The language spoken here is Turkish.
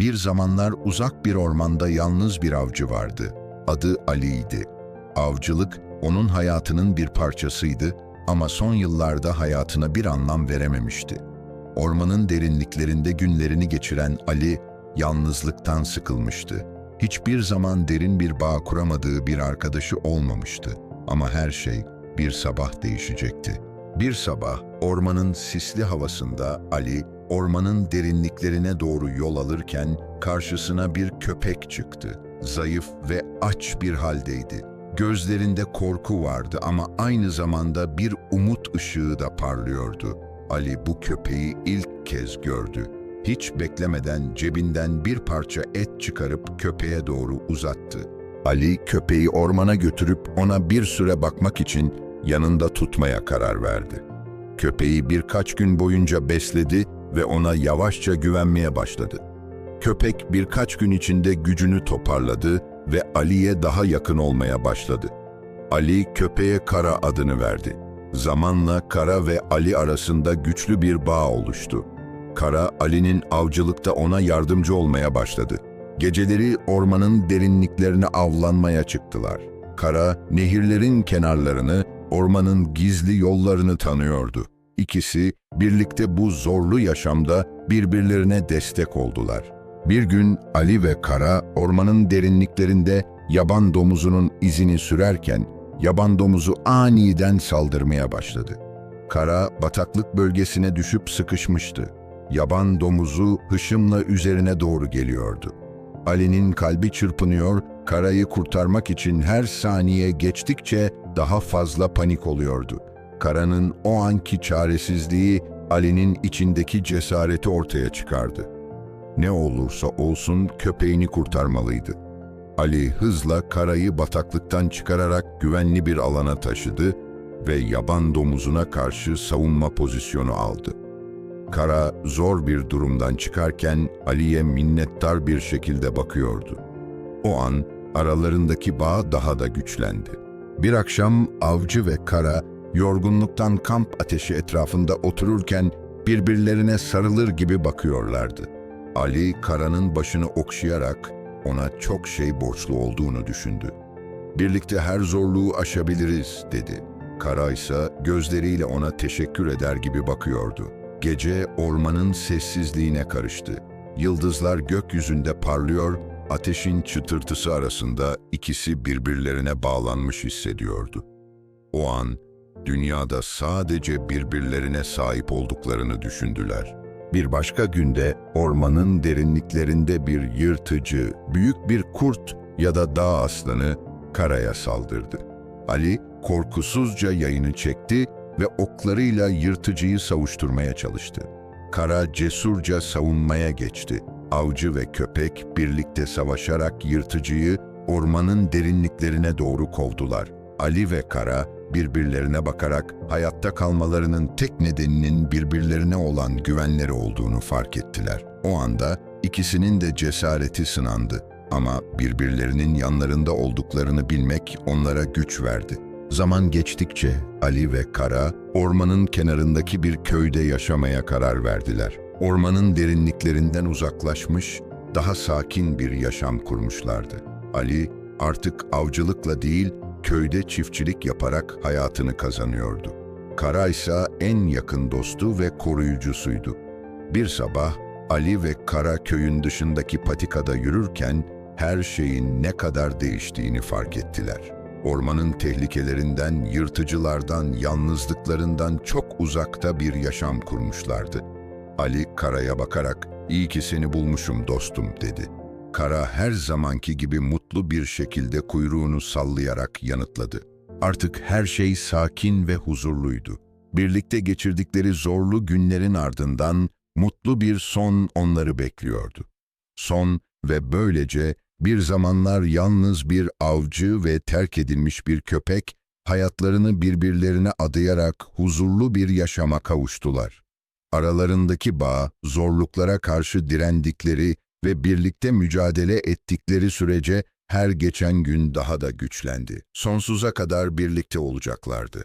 Bir zamanlar uzak bir ormanda yalnız bir avcı vardı. Adı Ali'ydi. Avcılık onun hayatının bir parçasıydı ama son yıllarda hayatına bir anlam verememişti. Ormanın derinliklerinde günlerini geçiren Ali, yalnızlıktan sıkılmıştı. Hiçbir zaman derin bir bağ kuramadığı bir arkadaşı olmamıştı. Ama her şey bir sabah değişecekti. Bir sabah ormanın sisli havasında Ali, ormanın derinliklerine doğru yol alırken karşısına bir köpek çıktı. Zayıf ve aç bir haldeydi. Gözlerinde korku vardı ama aynı zamanda bir umut ışığı da parlıyordu. Ali bu köpeği ilk kez gördü. Hiç beklemeden cebinden bir parça et çıkarıp köpeğe doğru uzattı. Ali köpeği ormana götürüp ona bir süre bakmak için yanında tutmaya karar verdi. Köpeği birkaç gün boyunca besledi ve ona yavaşça güvenmeye başladı. Köpek birkaç gün içinde gücünü toparladı ve Ali'ye daha yakın olmaya başladı. Ali köpeğe Kara adını verdi. Zamanla Kara ve Ali arasında güçlü bir bağ oluştu. Kara, Ali'nin avcılıkta ona yardımcı olmaya başladı. Geceleri ormanın derinliklerine avlanmaya çıktılar. Kara, nehirlerin kenarlarını, ormanın gizli yollarını tanıyordu. İkisi birlikte bu zorlu yaşamda birbirlerine destek oldular. Bir gün Ali ve Kara ormanın derinliklerinde yaban domuzunun izini sürerken yaban domuzu aniden saldırmaya başladı. Kara bataklık bölgesine düşüp sıkışmıştı. Yaban domuzu hışımla üzerine doğru geliyordu. Ali'nin kalbi çırpınıyor, Kara'yı kurtarmak için her saniye geçtikçe daha fazla panik oluyordu. Kara'nın o anki çaresizliği Ali'nin içindeki cesareti ortaya çıkardı. Ne olursa olsun köpeğini kurtarmalıydı. Ali hızla Kara'yı bataklıktan çıkararak güvenli bir alana taşıdı ve yaban domuzuna karşı savunma pozisyonu aldı. Kara zor bir durumdan çıkarken Ali'ye minnettar bir şekilde bakıyordu. O an aralarındaki bağ daha da güçlendi. Bir akşam avcı ve Kara yorgunluktan kamp ateşi etrafında otururken birbirlerine sarılır gibi bakıyorlardı. Ali Kara'nın başını okşayarak ona çok şey borçlu olduğunu düşündü. Birlikte her zorluğu aşabiliriz dedi. Kara ise gözleriyle ona teşekkür eder gibi bakıyordu. Gece ormanın sessizliğine karıştı. Yıldızlar gökyüzünde parlıyor, ateşin çıtırtısı arasında ikisi birbirlerine bağlanmış hissediyordu. O an dünyada sadece birbirlerine sahip olduklarını düşündüler. Bir başka günde ormanın derinliklerinde bir yırtıcı, büyük bir kurt ya da dağ aslanı karaya saldırdı. Ali korkusuzca yayını çekti ve oklarıyla yırtıcıyı savuşturmaya çalıştı. Kara cesurca savunmaya geçti. Avcı ve köpek birlikte savaşarak yırtıcıyı ormanın derinliklerine doğru kovdular. Ali ve Kara birbirlerine bakarak hayatta kalmalarının tek nedeninin birbirlerine olan güvenleri olduğunu fark ettiler. O anda ikisinin de cesareti sınandı ama birbirlerinin yanlarında olduklarını bilmek onlara güç verdi. Zaman geçtikçe Ali ve Kara ormanın kenarındaki bir köyde yaşamaya karar verdiler. Ormanın derinliklerinden uzaklaşmış, daha sakin bir yaşam kurmuşlardı. Ali artık avcılıkla değil, köyde çiftçilik yaparak hayatını kazanıyordu. Kara ise en yakın dostu ve koruyucusuydu. Bir sabah Ali ve Kara köyün dışındaki patikada yürürken her şeyin ne kadar değiştiğini fark ettiler. Ormanın tehlikelerinden, yırtıcılardan, yalnızlıklarından çok uzakta bir yaşam kurmuşlardı. Ali Kara'ya bakarak, "İyi ki seni bulmuşum dostum." dedi. Kara her zamanki gibi mutlu bir şekilde kuyruğunu sallayarak yanıtladı. Artık her şey sakin ve huzurluydu. Birlikte geçirdikleri zorlu günlerin ardından mutlu bir son onları bekliyordu. Son ve böylece bir zamanlar yalnız bir avcı ve terk edilmiş bir köpek hayatlarını birbirlerine adayarak huzurlu bir yaşama kavuştular. Aralarındaki bağ, zorluklara karşı direndikleri ve birlikte mücadele ettikleri sürece her geçen gün daha da güçlendi. Sonsuza kadar birlikte olacaklardı.